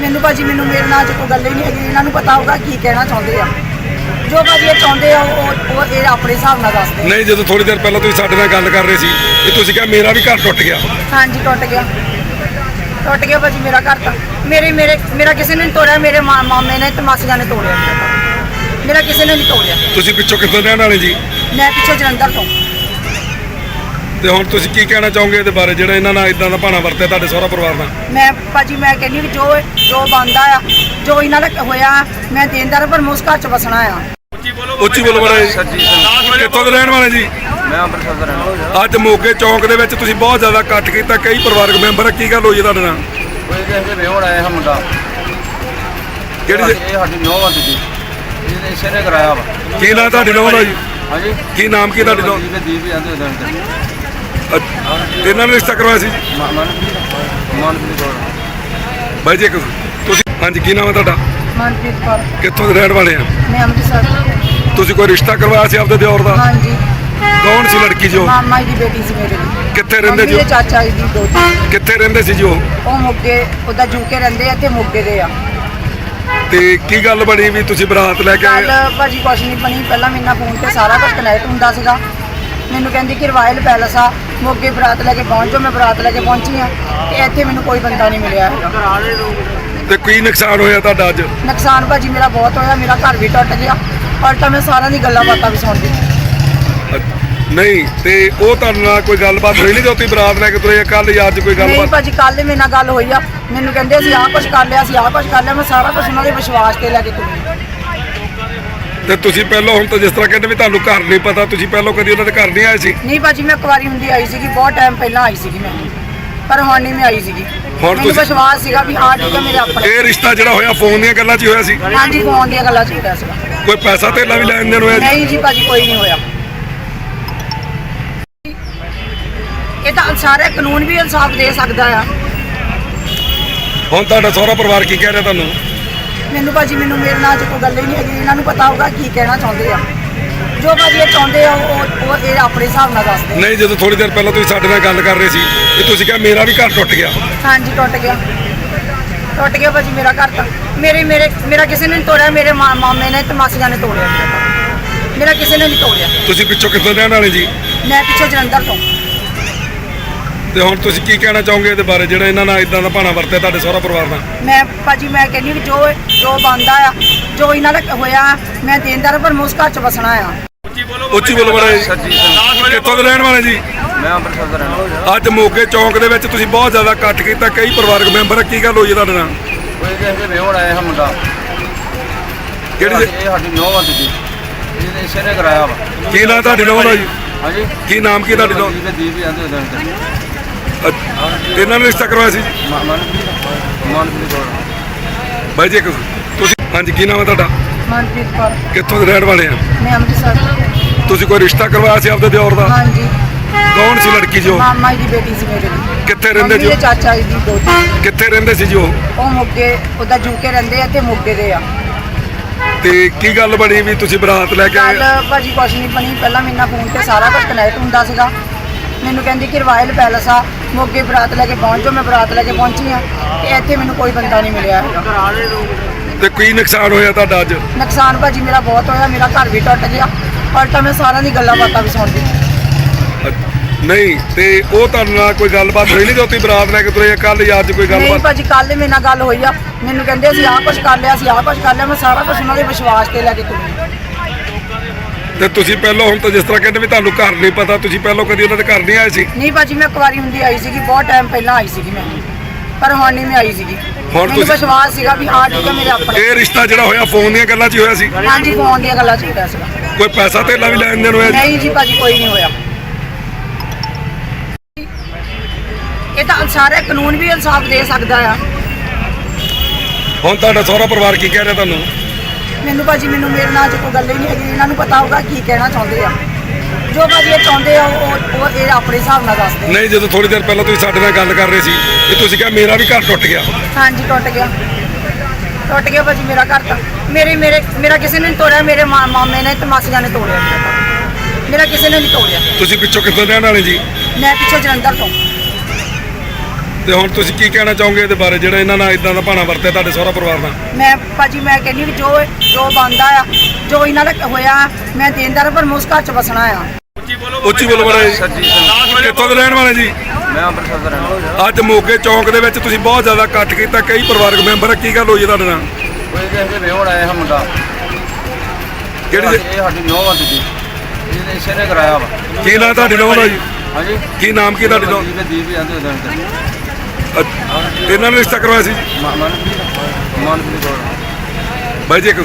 ਮੈਨੂੰ ਭਾਜੀ ਮੈਨੂੰ ਮੇਰੇ ਨਾਲ ਅੱਜ ਕੋਈ ਗੱਲ ਹੀ ਨਹੀਂ ਹੈਗੀ। ਇਹਨਾਂ ਨੂੰ ਪਤਾ ਹੋਊਗਾ ਕੀ ਕਹਿਣਾ ਚਾਹੁੰਦੇ ਆ। ਜੋ ਭਾਜੀ ਇਹ ਚਾਹੁੰਦੇ ਆ ਉਹ ਉਹ ਇਹ ਆਪਣੇ ਹਿਸਾਬ ਨਾਲ ਦੱਸਦੇ। ਨਹੀਂ ਜਦੋਂ ਥੋੜੀ ਦੇਰ ਪਹਿਲਾਂ ਤੁਸੀਂ ਸਾਡੇ ਨਾਲ ਗੱਲ ਕਰ ਰਹੇ ਸੀ ਕਿ ਤੁਸੀਂ ਕਿਹਾ ਮੇਰਾ ਵੀ ਘਰ ਟੁੱਟ ਗਿਆ। ਹਾਂਜੀ ਟੁੱਟ ਗਿਆ। ਟੁੱਟ ਗਿਆ ਭਾਜੀ ਮੇਰਾ ਘਰ ਤਾਂ। ਮੇਰੇ ਮੇਰੇ ਮੇਰਾ ਕਿਸੇ ਨੇ ਨਹੀਂ ਤੋੜਿਆ ਮੇਰੇ ਮਾ- ਮਾਮੇ ਨੇ ਤੇ ਮਾਸੀਆਂ ਨੇ ਤੋੜਿਆ। ਮੇਰਾ ਕਿਸੇ ਨੇ ਨਹੀਂ ਤੋੜਿਆ। ਤੁਸੀਂ ਪਿੱਛੋਂ ਕਿੱਥੋਂ ਰਹਿਣ ਵਾਲੇ ਜੀ? ਮੈਂ ਪਿੱਛੋਂ ਜਲੰਧਰ ਤੋਂ। ਤੇ ਹੁਣ ਤੁਸੀਂ ਕੀ ਕਹਿਣਾ ਚਾਹੋਗੇ ਇਹਦੇ ਬਾਰੇ? ਜਿਹੜਾ ਇਹਨਾਂ ਨਾਲ ਇਦਾਂ ਦਾ ਭਾਣਾ ਵਰਤਿਆ ਤੁਹਾਡੇ ਸਹੁਰਾ ਪਰਿਵਾਰ ਨਾਲ? ਮੈਂ ਭਾਜੀ ਮੈਂ ਕਹਿੰਦੀ ਵੀ ਜੋ ਜੋ ਬੰਦਾ ਆ ਜੋ ਇਹਨਾਂ ਦਾ ਹੋਇਆ ਮੈਂ ਦੇਣਦਾਰ ਪਰ ਮੈਂ ਉਸ ਘਰ ਚ ਵਸਣਾ ਆ। ਉੱਚੀ ਬੋਲੋ ਬੜਾ ਜੀ। ਕਿੱਥੋਂ ਦੇ ਰਹਿਣ ਵਾਲੇ ਜੀ? ਮੈਂ ਅੰਮ੍ਰਿਤਸਰ ਦਾ ਰਹਿਣ ਵਾਲਾ ਅੱਜ ਮੋਗੇ ਚੌਂਕ ਦੇ ਵਿੱਚ ਤੁਸੀਂ ਬਹੁਤ ਜ਼ਿਆਦਾ ਇਕੱਠ ਕੀਤਾ ਕਈ ਪਰਿਵਾਰਕ ਮੈਂਬਰ ਆ, ਕੀ ਗੱਲ ਹੋਈ ਤੁਹਾਡੇ ਨਾਲ? ਕੋਈ ਦੇ ਦੇ ਵਿਹੋੜ ਆਇਆ ਹੈ ਮੁੰਡਾ। ਕਿਹੜੀ ਇਹ ਸਾਡੀ ਨੌਂ ਆ ਦੂਜੀ ਇਹਨੇ ਇਸੇ ਨੇ ਕਰਾਇਆ ਵਾ। ਕੀ ਨਾਂ ਤੁਹਾਡੀ ਨੌਂ ਦਾ ਜੀ? ਹਾਂਜੀ। ਕੀ ਨਾਮ ਕੀ ਤੁਹਾਡੀ ਨੌਂ ਦੀਪ ਦੀਪ ਜਾਂਦੇ ਉਹਦੇ ਅੰਦਰ ਅੱਛਾ, ਇਹਨਾਂ ਨੇ ਰਿਸ਼ਤਾ ਕਰਵਾਇਆ ਸੀ? ਜੀ ਮਨ ਮਨਪ੍ਰੀਤ ਕੌਰ ਬਾਈ ਜੀ ਇੱਕ ਤੁਸੀਂ ਹਾਂਜੀ ਕੀ ਨਾਮ ਹੈ ਤੁਹਾਡਾ? ਮਨਪ੍ਰੀਤ ਕੌਰ। ਕਿੱਥੋਂ ਦੇ ਰਹਿਣ ਵਾਲੇ ਆ? ਮੈਂ ਅੰਮ੍ਰਿਤਸਰ ਤੁਸੀਂ ਕੋਈ ਰਿਸ਼ਤਾ ਕਰਵਾਇਆ ਸੀ ਆਪਦੇ ਦਿਓਰ ਦਾ? ਹਾਂਜੀ। ਕੌਣ ਸੀ ਲੜਕੀ ਜੋ ਮਾਮਾ ਜੀ ਦੀ ਬੇਟੀ ਸੀ ਮੇਰੇ ਦੀ। ਕਿੱਥੇ ਰਹਿੰਦੇ ਮੰਮੀ ਜੀ ਦੇ ਉਹ? ਚਾਚਾ ਜੀ ਦੀ ਦੋਤੀ ਕਿੱਥੇ ਰਹਿੰਦੇ ਸੀ ਜੀ ਉਹ? ਉਹ ਮੋਗੇ ਉਹਦਾ ਜੂਕੇ ਰਹਿੰਦੇ ਆ ਤੇ ਮੋਗੇ ਦੇ ਆ। ਤੇ ਕੀ ਗੱਲ ਬਣੀ ਵੀ ਤੁਸੀਂ ਬਰਾਤ ਲੈ ਕੇ ਆਏ? ਕੱਲ ਭਾਜੀ ਕੁਛ ਨਹੀਂ ਬਣੀ। ਪਹਿਲਾਂ ਮੇਰੇ ਨਾਲ ਫੋਨ ਤੇ ਸਾਰਾ ਕੁਝ ਕਨੈਕਟ ਹੁੰਦਾ ਸੀਗਾ। ਮੈਨੂੰ ਕਹਿੰਦੀ ਕਿ ਰਾਇਲ ਪੈਲਸ ਆ। ਮੋਗੇ ਬਰਾਤ ਲੈ ਕੇ ਪਹੁੰਚ ਮੈਂ ਬਰਾਤ ਲੈ ਕੇ ਪਹੁੰਚੀ ਆ ਤੇ ਇੱਥੇ ਮੈਨੂੰ ਕੋਈ ਬੰਦਾ ਨਹੀਂ ਮਿਲਿਆ ਤੇ ਕੀ ਨੁਕਸਾਨ ਹੋਇਆ ਤੁਹਾਡਾ ਅੱਜ? ਨੁਕਸਾਨ ਭਾਜੀ ਮੇਰਾ ਬਹੁਤ ਹੋਇਆ ਮੇਰਾ ਘਰ ਵੀ ਟੁੱਟ ਗਿਆ ਔਰ ਤਾਂ ਮੈਂ ਸਾਰਿਆਂ ਦੀ ਗੱਲਾਂ ਬਾਤਾਂ ਵੀ ਸੁਣਦੀ ਨਹੀਂ ਤੇ ਉਹ ਤੁਹਾਡੇ ਨਾਲ ਕੋਈ ਗੱਲਬਾਤ ਹੋਈ ਨਹੀਂ ਜੋ ਤੁਸੀਂ ਬਰਾਤ ਲੈ ਕੇ ਤੁਰੇ ਕੱਲ ਜਾਂ ਅੱਜ ਕੋਈ ਨਹੀਂ ਗੱਲਬਾਤ? ਭਾਜੀ ਕੱਲ ਮੇਰੇ ਨਾਲ ਗੱਲ ਹੋਈ ਆ। ਮੈਨੂੰ ਕਹਿੰਦੇ ਅਸੀਂ ਆਹ ਕੁਝ ਕਰ ਲਿਆ ਅਸੀਂ ਆਹ ਕੁਝ ਕਰ ਲਿਆ ਮੈਂ ਸਾਰਾ ਕੁਝ ਉਹਨਾਂ ਦੇ ਵਿਸ਼ਵਾਸ ਤੇ ਲੈ ਕੇ ਤੁਰੀ। ਤੇ ਤੁਸੀਂ ਪਹਿਲਾਂ ਹੁਣ ਤਾਂ ਜਿਸ ਤਰ੍ਹਾਂ ਕਹਿੰਦੇ ਵੀ ਤੁਹਾਨੂੰ ਘਰ ਨਹੀਂ ਪਤਾ ਤੁਸੀਂ ਪਹਿਲਾਂ ਕਦੀ ਉਹਨਾਂ ਦੇ ਘਰ ਨਹੀਂ ਆਏ ਸੀ? ਨਹੀਂ ਭਾਜੀ ਮੈਂ ਕੁਵਾਰੀ ਹੁੰਦੀ ਆਈ ਸੀਗੀ ਬਹੁਤ ਟਾਈਮ ਪਹਿਲਾਂ ਆਈ ਸੀਗੀ ਮੈਂ। ਪਰ ਹੁਣ ਨਹੀਂ ਮੈਂ ਆਈ ਸੀਗੀ। ਹੁਣ ਮੈਨੂੰ ਤੁਸੀਂ- ਵਿਸ਼ਵਾਸ ਸੀਗਾ ਵੀ ਹਾਂ ਠੀਕ ਹੈ ਮੇਰੇ ਆਪਣੇ ਇਹ ਰਿਸ਼ਤਾ ਜਿਹੜਾ ਹੋਇਆ ਫੋਨ ਦੀਆਂ ਗੱਲਾਂ 'ਚ ਹੀ ਹੋਇਆ ਸੀ? ਹਾਂਜੀ ਫੋਨ ਦੀਆਂ ਗੱਲਾਂ ਚੱਲਦਾ ਸੀਗਾ। ਕੋਈ ਪੈਸਾ ਧੇਲਾ ਵੀ ਲੈਣ ਦੇਣ ਹੋਇਆ ਜੀ? ਨਹੀਂ ਜੀ ਭਾਜੀ ਕੋਈ ਨਹੀਂ ਹੋਇਆ। ਇਹ ਤਾਂ ਸਾਰਾ ਕਾਨੂੰਨ ਵੀ ਇਨਸਾਫ ਦੇ ਸਕਦਾ ਆ। ਹੁਣ ਤੁਹਾਡਾ ਸਹੁਰਾ ਪਰਿਵਾਰ ਕੀ ਕਹਿ ਰਿਹਾ ਤੁਹਾਨੂੰ? ਮੈਨੂੰ ਭਾਜੀ ਮੈਨੂੰ ਮੇਰੇ ਨਾਲ ਅੱਜ ਕੋਈ ਗੱਲ ਹੀ ਨਹੀਂ ਹੈਗੀ। ਇਹਨਾਂ ਨੂੰ ਪਤਾ ਹੋਊਗਾ ਕੀ ਕਹਿਣਾ ਚਾਹੁੰਦੇ ਆ। ਜੋ ਭਾਜੀ ਇਹ ਚਾਹੁੰਦੇ ਆ ਉਹ ਉਹ ਇਹ ਆਪਣੇ ਹਿਸਾਬ ਨਾਲ ਦੱਸਦੇ। ਨਹੀਂ ਜਦੋਂ ਥੋੜੀ ਦੇਰ ਪਹਿਲਾਂ ਤੁਸੀਂ ਸਾਡੇ ਨਾਲ ਗੱਲ ਕਰ ਰਹੇ ਸੀ ਕਿ ਤੁਸੀਂ ਕਿਹਾ ਮੇਰਾ ਵੀ ਘਰ ਟੁੱਟ ਗਿਆ। ਹਾਂਜੀ ਟੁੱਟ ਗਿਆ। ਟੁੱਟ ਗਿਆ ਭਾਜੀ ਮੇਰਾ ਘਰ ਤਾਂ। ਮੇਰੇ ਮੇਰੇ ਮੇਰਾ ਕਿਸੇ ਨੇ ਨਹੀਂ ਤੋੜਿਆ ਮੇਰੇ ਮਾਮੇ ਨੇ ਤੇ ਮਾਸੀਆਂ ਨੇ ਤੋੜਿਆ। ਮੇਰਾ ਕਿਸੇ ਨੇ ਨਹੀਂ ਤੋੜਿਆ। ਤੁਸੀਂ ਪਿੱਛੋਂ ਕਿੱਥੋਂ ਰਹਿਣ ਵਾਲੇ ਜੀ? ਮੈਂ ਪਿੱਛੋਂ ਜਲੰਧਰ ਤੋਂ। ਤੇ ਹੁਣ ਤੁਸੀਂ ਕੀ ਕਹਿਣਾ ਚਾਹੋਗੇ ਇਹਦੇ ਬਾਰੇ? ਜਿਹੜਾ ਇਹਨਾਂ ਨਾਲ ਇਦਾਂ ਦਾ ਭਾਣਾ ਵਰਤਿਆ ਤੁਹਾਡੇ ਸਹੁਰਾ ਪਰਿਵਾਰ ਨਾਲ? ਮੈਂ ਭਾਜੀ ਮੈਂ ਕਹਿੰਦੀ ਵੀ ਜੋ ਜੋ ਬੰਦਾ ਆ ਜੋ ਇਹਨਾਂ ਦਾ ਹੋਇਆ ਮੈਂ ਦੇਣਦਾਰ ਪਰ ਮੈਂ ਉਸ ਘਰ ਚ ਵਸਣਾ ਆ। ਉੱਚੀ ਬੋਲੋ ਬੜਾ ਕਿੱਥੋਂ ਦੇ ਰਹਿਣ ਵਾਲੇ ਜੀ? ਮੈਂ ਅੰਮ੍ਰਿਤਸਰ ਦਾ ਰਹਿਣ ਵਾਲਾ ਅੱਜ ਮੋਗੇ ਚੌਂਕ ਦੇ ਵਿੱਚ ਤੁਸੀਂ ਬਹੁਤ ਜ਼ਿਆਦਾ ਇਕੱਠ ਕੀਤਾ ਕਈ ਪਰਿਵਾਰਕ ਮੈਂਬਰ ਕੀ ਗੱਲ ਹੋਈ ਤੁਹਾਡੇ ਨਾਲ? ਕੋਈ ਦੇ ਦੇ ਵਿਹੋੜ ਆਇਆ ਹੈ ਮੁੰਡਾ। ਕਿਹੜੀ ਇਹ ਸਾਡੀ ਨੌਂ ਆ ਦੂਜੀ ਇਹਨੇ ਇਸੇ ਨੇ ਕਰਾਇਆ ਵਾ। ਕੀ ਨਾਂ ਤੁਹਾਡੀ ਨੌਂ ਦਾ ਜੀ? ਹਾਂਜੀ। ਕੀ ਨਾਮ ਕੀ ਤੁਹਾਡੀ ਨੌਂ ਦੀਪ ਦੀਪ ਜਾਂਦੇ ਉਹਦੇ ਅੱਛਾ, ਇਹਨਾਂ ਨੇ ਰਿਸ਼ਤਾ ਕਰਵਾਇਆ ਸੀ? ਜੀ ਮਨਪ੍ਰੀਤ ਕੌਰ। ਬਾਈ ਜੀ ਇੱਕ ਤੁਸੀਂ ਹਾਂਜੀ ਕੀ ਨਾਮ ਹੈ ਤੁਹਾਡਾ? ਮਨਪ੍ਰੀਤ ਕੌਰ। ਕਿੱਥੋਂ ਦੇ ਰਹਿਣ ਵਾਲੇ ਆ? ਮੈਂ ਅੰਮ੍ਰਿਤਸਰ ਤੁਸੀਂ ਕੋਈ ਰਿਸ਼ਤਾ ਕਰਵਾਇਆ ਸੀ ਆਪਦੇ ਦਿਓਰ ਦਾ? ਹਾਂਜੀ। ਕੌਣ ਸੀ ਲੜਕੀ ਜੋ ਮਾਮਾ ਜੀ ਦੀ ਬੇਟੀ ਸੀ ਮੇਰੇ ਦੀ। ਕਿੱਥੇ ਰਹਿੰਦੇ ਮੰਮੀ ਜੀ ਦੇ ਉਹ? ਚਾਚਾ ਜੀ ਦੀ ਦੋਤੀ ਕਿੱਥੇ ਰਹਿੰਦੇ ਸੀ ਜੀ ਉਹ? ਉਹ ਮੋਗੇ ਉਹਦਾ ਜੂਕੇ ਰਹਿੰਦੇ ਆ ਤੇ ਮੋਗੇ ਦੇ ਆ। ਤੇ ਕੀ ਗੱਲ ਬਣੀ ਵੀ ਤੁਸੀਂ ਬਰਾਤ ਲੈ ਕੇ ਕੱਲ ਆਏ ਭਾਜੀ ਕੁਛ ਨਹੀਂ ਬਣੀ। ਪਹਿਲਾਂ ਮੇਰੇ ਨਾਲ ਫੋਨ ਤੇ ਸਾਰਾ ਕੁਝ ਕਨੈਕਟ ਹੁੰਦਾ ਸੀਗਾ। ਮੈਨੂੰ ਕਹਿੰਦੀ ਕਿ ਰਾਇਲ ਪੈਲਸ ਆ। ਮੋਗੇ ਬਰਾਤ ਲੈ ਕੇ ਪਹੁੰਚ ਮੈਂ ਬਰਾਤ ਲੈ ਕੇ ਪਹੁੰਚੀ ਆ ਤੇ ਇੱਥੇ ਮੈਨੂੰ ਕੋਈ ਬੰਦਾ ਨਹੀਂ ਮਿਲਿਆ ਤੇ ਕੀ ਨੁਕਸਾਨ ਹੋਇਆ ਤੁਹਾਡਾ ਅੱਜ? ਨੁਕਸਾਨ ਭਾਜੀ ਮੇਰਾ ਬਹੁਤ ਹੋਇਆ ਮੇਰਾ ਘਰ ਵੀ ਟੁੱਟ ਗਿਆ। ਤਾਂ ਮੈਂ ਸਾਰਿਆਂ ਦੀ ਗੱਲਾਂ ਬਾਤਾਂ ਵੀ ਸੁਣਦੀ ਨਹੀਂ ਤੇ ਉਹ ਤੁਹਾਡੇ ਨਾਲ ਕੋਈ ਗੱਲਬਾਤ ਹੋਈ ਨਹੀਂ ਜੋ ਤੁਸੀਂ ਬਰਾਤ ਲੈ ਕੇ ਤੁਰੇ ਕੱਲ ਜਾਂ ਅੱਜ ਕੋਈ ਨਹੀਂ ਗੱਲਬਾਤ? ਭਾਜੀ ਕੱਲ ਮੇਰੇ ਨਾਲ ਗੱਲ ਹੋਈ ਆ। ਮੈਨੂੰ ਕਹਿੰਦੇ ਅਸੀਂ ਆਹ ਕੁਝ ਕਰ ਲਿਆ ਅਸੀਂ ਆਹ ਕੁਝ ਕਰ ਲਿਆ ਮੈਂ ਸਾਰਾ ਕੁਝ ਉਹਨਾਂ ਦੇ ਵਿਸ਼ਵਾਸ ਤੇ ਲੈ ਕੇ ਤੁਰੀ। ਤੇ ਤੁਸੀਂ ਪਹਿਲਾਂ ਹੁਣ ਤਾਂ ਜਿਸ ਤਰ੍ਹਾਂ ਕਹਿੰਦੇ ਵੀ ਤੁਹਾਨੂੰ ਘਰ ਨਹੀਂ ਪਤਾ ਤੁਸੀਂ ਪਹਿਲਾਂ ਕਦੀ ਉਹਨਾਂ ਦੇ ਘਰ ਨਹੀਂ ਆਏ ਸੀ? ਨਹੀਂ ਭਾਜੀ ਮੈਂ ਕੁਵਾਰੀ ਹੁੰਦੀ ਆਈ ਸੀਗੀ ਬਹੁਤ ਟਾਈਮ ਪਹਿਲਾਂ ਆਈ ਸੀਗੀ ਮੈਂ। ਪਰ ਹੁਣ ਨਹੀਂ ਮੈਂ ਆਈ ਸੀਗੀ। ਹੁਣ ਮੈਨੂੰ ਤੁਸੀਂ- ਵਿਸ਼ਵਾਸ ਸੀਗਾ ਵੀ ਹਾਂ ਠੀਕ ਹੈ ਮੇਰੇ ਆਪਣੇ। ਇਹ ਰਿਸ਼ਤਾ ਜਿਹੜਾ ਹੋਇਆ ਫੋਨ ਦੀਆਂ ਗੱਲਾਂ 'ਚ ਹੀ ਹੋਇਆ ਸੀ? ਹਾਂਜੀ ਫੋਨ ਦੀਆਂ ਗੱਲਾਂ ਚੱਲਦਾ ਸੀਗਾ। ਕੋਈ ਪੈਸਾ ਧੇਲਾ ਵੀ ਲੈਣ ਦੇਣ ਹੋਇਆ ਜੀ? ਨਹੀਂ ਜੀ ਭਾਜੀ ਕੋਈ ਨਹੀਂ ਹੋਇਆ। ਇਹ ਤਾਂ ਸਾਰੇ ਕਾਨੂੰਨ ਵੀ ਇਨਸਾਫ ਦੇ ਸਕਦਾ ਆ। ਹੁਣ ਤੁਹਾਡਾ ਸਹੁਰਾ ਪਰਿਵਾਰ ਕੀ ਕਹਿ ਰਿਹਾ ਤੁਹਾਨੂੰ? ਮੈਨੂੰ ਭਾਜੀ ਮੈਨੂੰ ਮੇਰੇ ਨਾਲ ਕੋਈ ਗੱਲ ਹੀ ਨਹੀਂ ਹੈਗੀ। ਇਹਨਾਂ ਨੂੰ ਪਤਾ ਹੋਊਗਾ ਕੀ ਕਹਿਣਾ ਚਾਹੁੰਦੇ ਆ। ਜੋ ਭਾਜੀ ਇਹ ਚਾਹੁੰਦੇ ਆ ਉਹ ਉਹ ਇਹ ਆਪਣੇ ਹਿਸਾਬ ਨਾਲ ਦੱਸਦੇ। ਨਹੀਂ ਜਦੋਂ ਥੋੜੀ ਦੇਰ ਪਹਿਲਾਂ ਤੁਸੀਂ ਸਾਡੇ ਨਾਲ ਗੱਲ ਕਰ ਰਹੇ ਸੀ ਕਿ ਤੁਸੀਂ ਕਿਹਾ ਮੇਰਾ ਵੀ ਘਰ ਟੁੱਟ ਗਿਆ। ਹਾਂਜੀ ਟੁੱਟ ਗਿਆ। ਟੁੱਟ ਗਿਆ ਭਾਜੀ ਮੇਰਾ ਘਰ ਤਾਂ। ਮੇਰੇ ਮੇਰੇ ਮੇਰਾ ਕਿਸੇ ਨੇ ਨਹੀਂ ਤੋੜਿਆ ਮੇਰੇ ਮਾਮੇ ਨੇ ਤੇ ਮਾਸੀਆਂ ਨੇ ਤੋੜਿਆ। ਮੇਰਾ ਕਿਸੇ ਨੇ ਨਹੀਂ ਤੋੜਿਆ। ਤੁਸੀਂ ਪਿੱਛੋਂ ਕਿੱਥੋਂ ਰਹਿਣ ਵਾਲੇ ਜੀ? ਮੈਂ ਪਿੱਛੇ ਜਲੰਧਰ ਤੋਂ। ਤੇ ਹੁਣ ਤੁਸੀਂ ਕੀ ਕਹਿਣਾ ਚਾਹੋਗੇ ਇਹਦੇ ਬਾਰੇ? ਜਿਹੜਾ ਇਹਨਾਂ ਨਾਲ ਇਦਾਂ ਦਾ ਭਾਣਾ ਵਰਤਿਆ ਤੁਹਾਡੇ ਸਹੁਰਾ ਪਰਿਵਾਰ ਨਾਲ? ਮੈਂ ਭਾਜੀ ਮੈਂ ਕਹਿੰਦੀ ਵੀ ਜੋ ਜੋ ਬੰਦਾ ਆ ਜੋ ਇਹਨਾਂ ਦਾ ਹੋਇਆ ਮੈਂ ਦੇਣਦਾਰ ਪਰ ਮੁਸ ਘਰ ਚ ਬਸਣਾ ਆ। ਉੱਚੀ ਬੋਲੋ ਬੜਾ ਕਿੱਥੋਂ ਦੇ ਰਹਿਣ ਵਾਲੇ ਜੀ? ਮੈਂ ਅੰਮ੍ਰਿਤਸਰ ਦਾ ਰਹਿਣ ਵਾਲਾ ਅੱਜ ਮੋਗੇ ਚੌਂਕ ਦੇ ਵਿੱਚ ਤੁਸੀਂ ਬਹੁਤ ਜ਼ਿਆਦਾ ਇਕੱਠ ਕੀਤਾ ਕਈ ਪਰਿਵਾਰਕ ਮੈਂਬਰ ਕੀ ਗੱਲ ਹੋਈ ਤੁਹਾਡੇ ਨਾਲ? ਕੋਈ ਹਜੇ ਵਿਹੋੜ ਆਇਆ ਹੈ ਮੁੰਡਾ। ਕਿਹੜੀ ਇਹ ਜੀ- ਇਹ ਸਾਡੀ ਨੌ ਵਾਂ ਦੀ ਇਹਨੇ ਇਸੇ ਨੇ ਕਰਾਇਆ ਵਾ। ਕੀ ਨਾਂ ਤੁਹਾਡੇ ਨਾਲ ਦਾ ਜੀ? ਹਾਂਜੀ। ਕੀ ਨਾਮ ਕੀ ਤੁਹਾਡੇ ਨਾਲ ਦੀਪ ਜਾਂਦੇ ਉਹਦੇ ਅੱਛਾ, ਇਹਨਾਂ ਨੇ ਰਿਸ਼ਤਾ ਕਰਵਾਇਆ ਸੀ? ਮਨਪ੍ਰੀਤ ਮਨਪ੍ਰੀਤ ਕੌਰ ਬਾਈ ਜੀ ਇੱਕ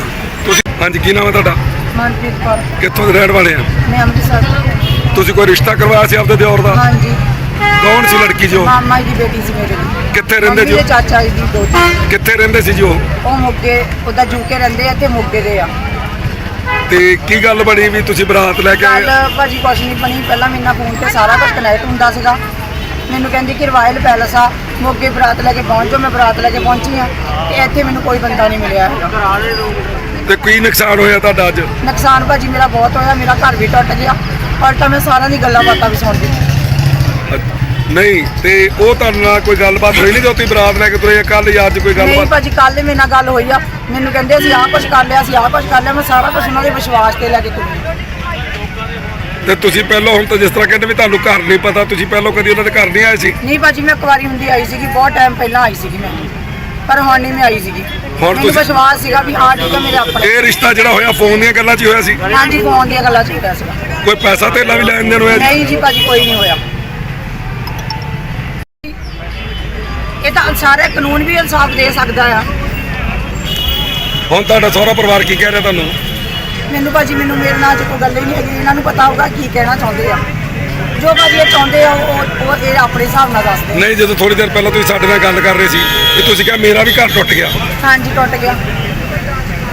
ਤੁਸੀਂ ਹਾਂਜੀ ਕੀ ਨਾਮ ਹੈ ਤੁਹਾਡਾ? ਮਨਪ੍ਰੀਤ ਕੌਰ। ਕਿੱਥੋਂ ਦੇ ਰਹਿਣ ਵਾਲੇ ਆ? ਮੈਂ ਅੰਮ੍ਰਿਤਸਰ ਤੁਸੀਂ ਕੋਈ ਰਿਸ਼ਤਾ ਕਰਵਾਇਆ ਸੀ ਆਪਦੇ ਦਿਓਰ ਦਾ? ਹਾਂਜੀ। ਕੌਣ ਸੀ ਲੜਕੀ ਜੋ ਮਾਮਾ ਜੀ ਦੀ ਬੇਟੀ ਸੀ ਮੇਰੇ। ਦੀ ਕਿੱਥੇ ਰਹਿੰਦੇ ਜੀ ਮੇਰੇ ਉਹ? ਚਾਚਾ ਜੀ ਦੀ ਦੋਤੀ ਕਿੱਥੇ ਰਹਿੰਦੇ ਸੀ ਜੀ ਉਹ? ਉਹ ਮੋਗੇ ਉਹਦਾ ਜੂਕੇ ਰਹਿੰਦੇ ਆ ਤੇ ਮੋਗੇ ਦੇ ਆ। ਤੇ ਕੀ ਗੱਲ ਬਣੀ ਵੀ ਤੁਸੀਂ ਬਰਾਤ ਲੈ ਕੇ ਆਏ? ਭਾਜੀ ਕੁਛ ਨਹੀਂ ਬਣੀ। ਪਹਿਲਾਂ ਮੇਰੇ ਨਾਲ ਫੋਨ ਤੇ ਸਾਰਾ ਕੁਝ ਕਨੈਕਟ ਹੁੰਦਾ ਸੀਗਾ। ਮੈਨੂੰ ਕਹਿੰਦੀ ਕਿ ਰਾਇਲ ਪੈਲਸ ਆ। ਮੋਗੇ ਬਰਾਤ ਲੈ ਕੇ ਪਹੁੰਚ ਮੈਂ ਬਰਾਤ ਲੈ ਕੇ ਪਹੁੰਚੀ ਆ ਤੇ ਇੱਥੇ ਮੈਨੂੰ ਕੋਈ ਬੰਦਾ ਨਹੀਂ ਮਿਲਿਆ ਹੈਗਾ। ਤੇ ਕੀ ਨੁਕਸਾਨ ਹੋਇਆ ਤੁਹਾਡਾ ਅੱਜ? ਨੁਕਸਾਨ ਭਾਜੀ ਮੇਰਾ ਬਹੁਤ ਹੋਇਆ ਮੇਰਾ ਘਰ ਵੀ ਟੁੱਟ ਗਿਆ। ਪਰ ਤਾਂ ਮੈਂ ਸਾਰਿਆਂ ਦੀ ਗੱਲਾਂ ਬਾਤਾਂ ਵੀ ਸੁਣਦੀ ਨਹੀਂ ਤੇ ਉਹ ਤੁਹਾਡੇ ਨਾਲ ਕੋਈ ਗੱਲਬਾਤ ਹੋਈ ਨਹੀਂ ਜੋ ਤੁਸੀਂ ਬਰਾਤ ਲੈ ਕੇ ਤੁਰੇ ਕੱਲ ਜਾਂ ਅੱਜ ਕੋਈ ਨਹੀਂ ਗੱਲਬਾਤ ਭਾਜੀ ਕੱਲ ਮੇਰੇ ਨਾਲ ਗੱਲ ਹੋਈ ਆ। ਮੈਨੂੰ ਕਹਿੰਦੇ ਅਸੀਂ ਆਹ ਕੁਝ ਕਰ ਲਿਆ ਅਸੀਂ ਆਹ ਕੁਝ ਕਰ ਲਿਆ ਮੈਂ ਸਾਰਾ ਕੁਝ ਉਹਨਾਂ ਦੇ ਵਿਸ਼ਵਾਸ ਤੇ ਲੈ ਕੇ ਤੁਰੀ। ਤੇ ਤੁਸੀਂ ਪਹਿਲਾਂ ਹੁਣ ਤਾਂ ਜਿਸ ਤਰ੍ਹਾਂ ਕਹਿੰਦੇ ਵੀ ਤੁਹਾਨੂੰ ਘਰ ਨਹੀਂ ਪਤਾ ਤੁਸੀਂ ਪਹਿਲਾਂ ਕਦੀ ਉਹਨਾਂ ਦੇ ਘਰ ਨਹੀਂ ਆਏ ਸੀ? ਨਹੀਂ ਭਾਜੀ ਮੈਂ ਕੁਵਾਰੀ ਹੁੰਦੀ ਆਈ ਸੀਗੀ ਬਹੁਤ ਟਾਈਮ ਪਹਿਲਾਂ ਆਈ ਸੀਗੀ ਮੈਂ। ਪਰ ਹੁਣ ਨਹੀਂ ਮੈਂ ਆਈ ਸੀਗੀ। ਹੁਣ ਮੈਨੂੰ ਤੁਸੀਂ- ਵਿਸ਼ਵਾਸ ਸੀਗਾ ਵੀ ਹਾਂ ਠੀਕ ਹੈ ਮੇਰੇ ਆਪਣੇ। ਇਹ ਰਿਸ਼ਤਾ ਜਿਹੜਾ ਹੋਇਆ ਫੋਨ ਦੀਆਂ ਗੱਲਾਂ 'ਚ ਹੀ ਹੋਇਆ ਸੀ? ਹਾਂਜੀ ਫੋਨ ਦੀਆਂ ਗੱਲਾਂ ਚੱਲਦਾ ਸੀਗਾ। ਕੋਈ ਪੈਸਾ ਧੇਲਾ ਵੀ ਲੈਣ ਦੇਣ ਹੋਇਆ ਜੀ ਨਹੀਂ ਜੀ ਭਾਜੀ ਕੋਈ ਨਹੀਂ ਹੋਇਆ। ਇਹ ਤਾਂ ਸਾਰੇ ਕਾਨੂੰਨ ਵੀ ਇਨਸਾਫ ਦੇ ਸਕਦਾ ਆ। ਹੁਣ ਤੁਹਾਡਾ ਸਹੁਰਾ ਪਰਿਵਾਰ ਕੀ ਕਹਿ ਰਿਹਾ ਤੁਹਾਨੂੰ? ਮੈਨੂੰ ਭਾਜੀ ਮੈਨੂੰ ਮੇਰੇ ਨਾਲ ਕੋਈ ਗੱਲ ਹੀ ਨਹੀਂ ਹੈਗੀ ਇਹਨਾਂ ਨੂੰ ਪਤਾ ਹੋਊਗਾ ਕੀ ਕਹਿਣਾ ਚਾਹੁੰਦੇ ਆ। ਜੋ ਭਾਜੀ ਇਹ ਚਾਹੁੰਦੇ ਆ ਉਹ ਉਹ ਇਹ ਆਪਣੇ ਹਿਸਾਬ ਨਾਲ ਦੱਸਦੇ। ਨਹੀਂ ਜਦੋਂ ਥੋੜੀ ਦੇਰ ਪਹਿਲਾਂ ਤੁਸੀਂ ਸਾਡੇ ਨਾਲ ਗੱਲ ਕਰ ਰਹੇ ਸੀ ਕਿ ਤੁਸੀਂ ਕਿਹਾ ਮੇਰਾ ਵੀ ਘਰ ਟੁੱਟ ਗਿਆ। ਹਾਂਜੀ ਟੁੱਟ ਗਿਆ।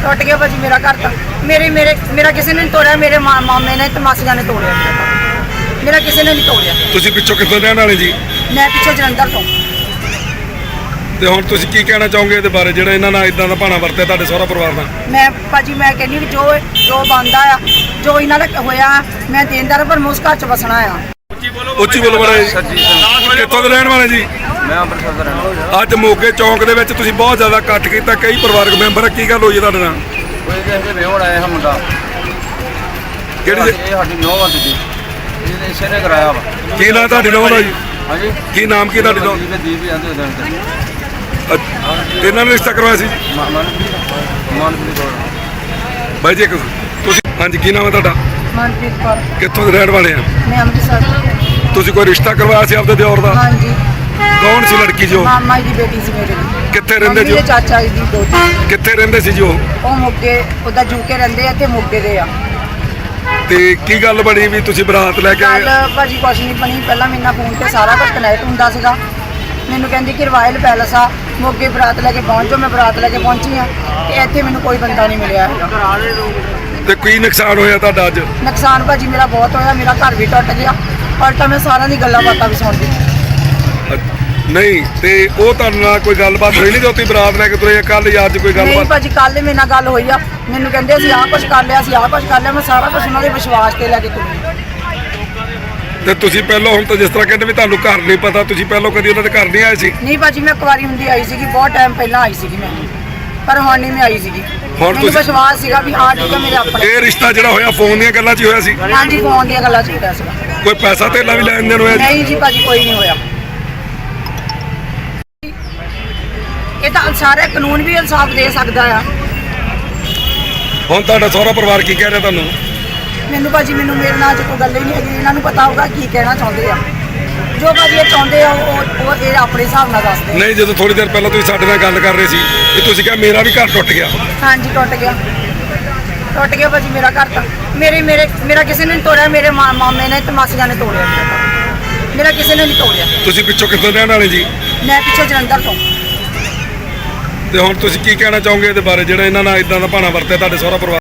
ਟੁੱਟ ਗਿਆ ਭਾਜੀ ਮੇਰਾ ਘਰ ਤਾਂ। ਮੇਰੇ ਮੇਰੇ ਮੇਰਾ ਕਿਸੇ ਨੇ ਨਹੀਂ ਤੋੜਿਆ ਮੇਰੇ ਮਾ- ਮਾਮੇ ਨੇ ਤੇ ਮਾਸੀਆਂ ਨੇ ਤੋੜਿਆ ਮੇਰਾ ਕਿਸੇ ਨੇ ਨਹੀਂ ਤੋੜਿਆ। ਤੁਸੀਂ ਪਿੱਛੋਂ ਕਿੱਥੋਂ ਰਹਿਣ ਵਾਲੇ ਜੀ? ਮੈਂ ਪਿੱਛੇ ਜਲੰਧਰ ਤੋਂ। ਤੇ ਹੁਣ ਤੁਸੀਂ ਕੀ ਕਹਿਣਾ ਚਾਹੋਗੇ ਇਹਦੇ ਬਾਰੇ? ਜਿਹੜਾ ਇਹਨਾਂ ਨਾਲ ਇਦਾਂ ਦਾ ਭਾਣਾ ਵਰਤਿਆ ਤੁਹਾਡੇ ਸਹੁਰਾ ਪਰਿਵਾਰ ਨਾਲ? ਮੈਂ ਭਾਜੀ ਮੈਂ ਕਹਿੰਦੀ ਵੀ ਜੋ ਜੋ ਬੰਦਾ ਆ ਜੋ ਇਹਨਾਂ ਦਾ ਹੋਇਆ ਮੈਂ ਦੇਣਦਾਰ ਪਰ ਮੁਸ ਘਰ ਚ ਬਸਣਾ ਆ। ਉੱਚੀ ਬੋਲੋ ਬੜਾ ਜੀ। ਸਰਜੀਤ ਸਿੰਘ ਕਿੱਥੋਂ ਦੇ ਰਹਿਣ ਵਾਲੇ ਜੀ? ਮੈਂ ਅੰਮ੍ਰਿਤਸਰ ਦਾ ਰਹਿਣ ਵਾਲਾ। ਅੱਜ ਮੋਗੇ ਚੌਂਕ ਦੇ ਵਿੱਚ ਤੁਸੀਂ ਬਹੁਤ ਜ਼ਿਆਦਾ ਇਕੱਠ ਕੀਤਾ ਕਈ ਪਰਿਵਾਰਕ ਮੈਂਬਰ ਕੀ ਗੱਲ ਹੋਈ ਹੈ ਤੁਹਾਡੇ ਨਾਲ? ਕੋਈ ਇਹਦੇ ਹਜੇ ਵਿਹੋੜ ਆਇਆ ਹੈ ਮੁੰਡਾ। ਕਿਹੜੀ ਜੀ- ਇਹ ਸਾਡੀ ਨੌ ਵਾਂ ਦੀ ਇਹਨੇ ਇਸੇ ਨੇ ਕਰਾਇਆ ਵਾ। ਕੀ ਨਾਂ ਤੁਹਾਡੇ ਨਾਲ ਦਾ ਜੀ? ਹਾਂਜੀ। ਕੀ ਨਾਮ ਕੀ ਤੁਹਾਡੇ ਨਾਲ ਦੀਪ ਦੀਪ ਜਾਂਦੇ ਉਹਦੇ ਅੰਦਰ ਅੱਛਾ, ਇਹਨਾਂ ਨੇ ਰਿਸ਼ਤਾ ਕਰਵਾਇਆ ਸੀ? ਮਨਪ੍ਰੀਤ ਮਨਪ੍ਰੀਤ ਕੌਰ। ਬਾਈ ਜੀ ਇੱਕ ਤੁਸੀਂ ਹਾਂਜੀ ਕੀ ਨਾਮ ਹੈ ਤੁਹਾਡਾ? ਮਨਪ੍ਰੀਤ ਕੌਰ। ਕਿੱਥੋਂ ਦੇ ਰਹਿਣ ਵਾਲੇ ਆ? ਮੈਂ ਅੰਮ੍ਰਿਤਸਰ ਤੁਸੀਂ ਕੋਈ ਰਿਸ਼ਤਾ ਕਰਵਾਇਆ ਸੀ ਆਪਦੇ ਦਿਓਰ ਦਾ? ਹਾਂਜੀ। ਕੌਣ ਸੀ ਲੜਕੀ ਜੋ ਮਾਮਾ ਜੀ ਦੀ ਬੇਟੀ ਸੀ ਮੇਰੇ ਦੀ। ਕਿੱਥੇ ਰਹਿੰਦੇ ਜੀ ਮੇਰੇ ਉਹ? ਚਾਚਾ ਜੀ ਦੀ ਦੋਤੀ ਕਿੱਥੇ ਰਹਿੰਦੇ ਸੀ ਜੀ ਉਹ? ਉਹ ਮੋਗੇ ਉਹਦਾ ਜੂਕੇ ਰਹਿੰਦੇ ਆ ਤੇ ਮੋਗੇ ਦੇ ਆ। ਤੇ ਕੀ ਗੱਲ ਬਣੀ ਵੀ ਤੁਸੀਂ ਬਰਾਤ ਲੈ ਕੇ ਆਏ? ਭਾਜੀ ਕੁਛ ਨਹੀਂ ਬਣੀ। ਪਹਿਲਾਂ ਮੇਰੇ ਨਾਲ ਫੋਨ ਤੇ ਸਾਰਾ ਕੁਝ ਕਨੈਕਟ ਹੁੰਦਾ ਸੀਗਾ। ਮੈਨੂੰ ਕਹਿੰਦੀ ਕਿ ਰਾਇਲ ਪੈਲਸ ਆ। ਮੋਗੇ ਬਰਾਤ ਲੈ ਕੇ ਪਹੁੰਚ ਮੈਂ ਬਰਾਤ ਲੈ ਕੇ ਪਹੁੰਚੀ ਆ ਤੇ ਇੱਥੇ ਮੈਨੂੰ ਕੋਈ ਬੰਦਾ ਨਹੀਂ ਮਿਲਿਆ। ਤੇ ਕੀ ਨੁਕਸਾਨ ਹੋਇਆ ਤੁਹਾਡਾ ਅੱਜ? ਨੁਕਸਾਨ ਭਾਜੀ ਮੇਰਾ ਬਹੁਤ ਹੋਇਆ ਮੇਰਾ ਘਰ ਵੀ ਟੁੱਟ ਗਿਆ ਪਰ ਤਾਂ ਮੈਂ ਸਾਰਿਆਂ ਦੀ ਗੱਲਾਂ ਬਾਤਾਂ ਵੀ ਸੁਣਦੀ। ਨਹੀਂ ਤੇ ਉਹ ਤੁਹਾਡੇ ਨਾਲ ਕੋਈ ਗੱਲਬਾਤ ਹੋਈ ਨਹੀਂ ਜੋ ਤੁਸੀਂ ਬਰਾਤ ਲੈ ਕੇ ਤੁਰੇ ਕੱਲ ਜਾਂ ਅੱਜ ਕੋਈ ਨਹੀਂ ਗੱਲਬਾਤ? ਭਾਜੀ ਕੱਲ ਮੇਰੇ ਨਾਲ ਗੱਲ ਹੋਈ ਆ। ਮੈਨੂੰ ਕਹਿੰਦੇ ਅਸੀਂ ਆਹ ਕੁਝ ਕਰ ਲਿਆ ਅਸੀਂ ਆਹ ਕੁਝ ਕਰ ਲਿਆ ਮੈਂ ਸਾਰਾ ਕੁਝ ਉਹਨਾਂ ਦੇ ਵਿਸ਼ਵਾਸ ਤੇ ਲੈ ਕੇ ਤੁਰੀ। ਤੇ ਤੁਸੀਂ ਪਹਿਲਾਂ ਹੁਣ ਤਾਂ ਜਿਸ ਤਰ੍ਹਾਂ ਕਹਿੰਦੇ ਵੀ ਤੁਹਾਨੂੰ ਘਰ ਨਹੀਂ ਪਤਾ ਤੁਸੀਂ ਪਹਿਲਾਂ ਕਦੀ ਉਹਨਾਂ ਦੇ ਘਰ ਨਹੀਂ ਆਏ ਸੀ? ਨਹੀਂ ਭਾਜੀ ਮੈਂ ਕੁਵਾਰੀ ਹੁੰਦੀ ਆਈ ਸੀਗੀ ਬਹੁਤ ਟਾਈਮ ਪਹਿਲਾਂ ਆਈ ਸੀਗੀ ਮੈਂ। ਪਰ ਹੁਣ ਨਹੀਂ ਮੈਂ ਆਈ ਸੀਗੀ। ਹੁਣ ਮੈਨੂੰ ਤੁਸੀਂ- ਵਿਸ਼ਵਾਸ ਸੀਗਾ ਵੀ ਹਾਂ ਠੀਕ ਹੈ ਮੇਰੇ ਆਪਣੇ ਇਹ ਰਿਸ਼ਤਾ ਜਿਹੜਾ ਹੋਇਆ ਫੋਨ ਦੀਆਂ ਗੱਲਾਂ 'ਚ ਹੀ ਹੋਇਆ ਸੀ? ਹਾਂਜੀ ਫੋਨ ਦੀਆਂ ਗੱਲਾਂ ਚੱਲਦਾ ਸੀਗਾ। ਕੋਈ ਪੈਸਾ ਧੇਲਾ ਵੀ ਲੈਣ ਦੇਣ ਹੋਇਆ ਜੀ? ਨਹੀਂ ਜੀ ਭਾਜੀ ਕੋਈ ਨਹੀਂ ਹੋਇਆ। ਇਹ ਤਾਂ ਸਾਰੇ ਕਾਨੂੰਨ ਵੀ ਇਨਸਾਫ ਦੇ ਸਕਦਾ ਆ। ਹੁਣ ਤੁਹਾਡਾ ਸਹੁਰਾ ਪਰਿਵਾਰ ਕੀ ਕਹਿ ਰਿਹਾ ਤੁਹਾਨੂੰ? ਮੈਨੂੰ ਭਾਜੀ ਮੈਨੂੰ ਮੇਰੇ ਨਾਲ ਕੋਈ ਗੱਲ ਹੀ ਨਹੀਂ ਹੈਗੀ ਇਹਨਾਂ ਨੂੰ ਪਤਾ ਹੋਊਗਾ ਕੀ ਕਹਿਣਾ ਚਾਹੁੰਦੇ ਆ। ਜੋ ਭਾਜੀ ਇਹ ਚਾਹੁੰਦੇ ਆ ਉਹ ਉਹ ਇਹ ਆਪਣੇ ਹਿਸਾਬ ਨਾਲ ਦੱਸਦੇ। ਨਹੀਂ ਜਦੋਂ ਥੋੜੀ ਦੇਰ ਪਹਿਲਾਂ ਤੁਸੀਂ ਸਾਡੇ ਨਾਲ ਗੱਲ ਕਰ ਰਹੇ ਸੀ ਕਿ ਤੁਸੀਂ ਕਿਹਾ ਮੇਰਾ ਵੀ ਘਰ ਟੁੱਟ ਗਿਆ। ਹਾਂਜੀ ਟੁੱਟ ਗਿਆ। ਟੁੱਟ ਗਿਆ ਭਾਜੀ ਮੇਰਾ ਘਰ ਤਾਂ। ਮੇਰੇ ਮੇਰੇ ਮੇਰਾ ਕਿਸੇ ਨੇ ਨਹੀਂ ਤੋੜਿਆ ਮੇਰੇ ਮਾ- ਮਾਮੇ ਨੇ ਤੇ ਮਾਸੀਆਂ ਨੇ ਤੋੜਿਆ। ਮੇਰਾ ਕਿਸੇ ਨੇ ਨਹੀਂ ਤੋੜਿਆ। ਤੁਸੀਂ ਪਿੱਛੋਂ ਕਿੱਥੋਂ ਰਹਿਣ ਵਾਲੇ ਜੀ? ਮੈਂ ਪਿੱਛੇ ਜਲੰਧਰ ਤੋਂ। ਤੇ ਹੁਣ ਤੁਸੀਂ ਕੀ ਕਹਿਣਾ ਚਾਹੋਗੇ ਇਹਦੇ ਬਾਰੇ? ਜਿਹੜਾ ਇਹਨਾਂ ਨਾਲ ਇਦਾਂ ਦਾ ਭਾਣਾ ਵਰਤਿਆ ਤੁਹਾਡੇ ਸਹੁਰਾ ਪਰਿਵਾਰ